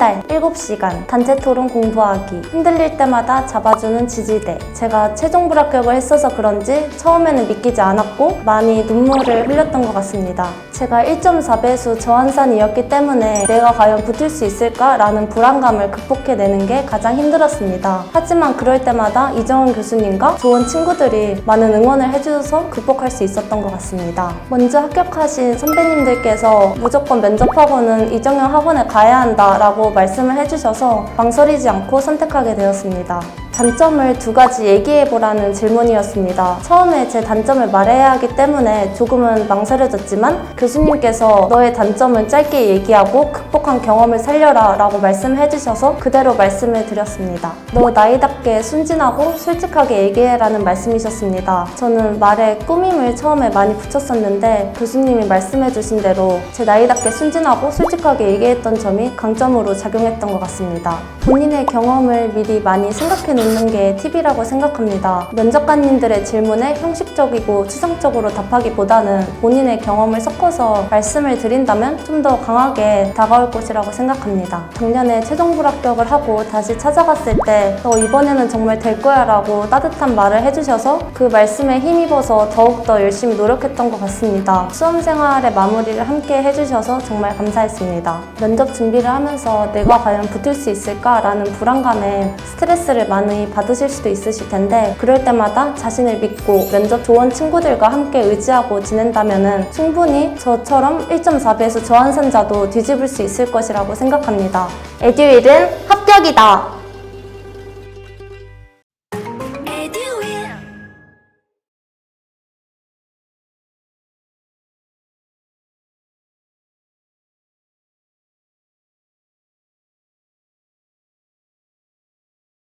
달 7시간, 단체 토론 공부하기, 흔들릴 때마다 잡아주는 지지대. 제가 최종 불합격을 했어서 그런지 처음에는 믿기지 않았고 많이 눈물을 흘렸던 것 같습니다. 제가 1.4배수 저한산이었기 때문에 내가 과연 붙을 수 있을까라는 불안감을 극복해내는 게 가장 힘들었습니다. 하지만 그럴 때마다 이정은 교수님과 좋은 친구들이 많은 응원을 해주셔서 극복할 수 있었던 것 같습니다. 먼저 합격하신 선배님들께서 무조건 면접하고는 이정현 학원에 가야 한다라고 말씀을 해주셔서 망설이지 않고 선택하게 되었습니다. 단점을 두 가지 얘기해보라는 질문이었습니다. 처음에 제 단점을 말해야 하기 때문에 조금은 망설여졌지만 교수님께서 너의 단점은 짧게 얘기하고 극복한 경험을 살려라 라고 말씀해주셔서 그대로 말씀을 드렸습니다. 너 나이답게 순진하고 솔직하게 얘기해라는 말씀이셨습니다. 저는 말에 꾸밈을 처음에 많이 붙였었는데 교수님이 말씀해주신 대로 제 나이답게 순진하고 솔직하게 얘기했던 점이 강점으로 작용했던 것 같습니다. 본인의 경험을 미리 많이 생각해 놓는 게 팁이라고 생각합니다. 면접관님들의 질문에 형식적이고 추상적으로 답하기보다는 본인의 경험을 섞어서 말씀을 드린다면 좀 더 강하게 다가올 것이라고 생각합니다. 작년에 최종 불합격을 하고 다시 찾아갔을 때 너 이번에는 정말 될 거야 라고 따뜻한 말을 해주셔서 그 말씀에 힘입어서 더욱더 열심히 노력했던 것 같습니다. 수험 생활의 마무리를 함께 해주셔서 정말 감사했습니다. 면접 준비를 하면서 내가 과연 붙을 수 있을까라는 불안감에 스트레스를 받으실 수도 있으실 텐데 그럴 때마다 자신을 믿고 면접 좋은 친구들과 함께 의지하고 지낸다면 충분히 저처럼 1.4배에서 저한산자도 뒤집을 수 있을 것이라고 생각합니다. 에듀윌은 합격이다!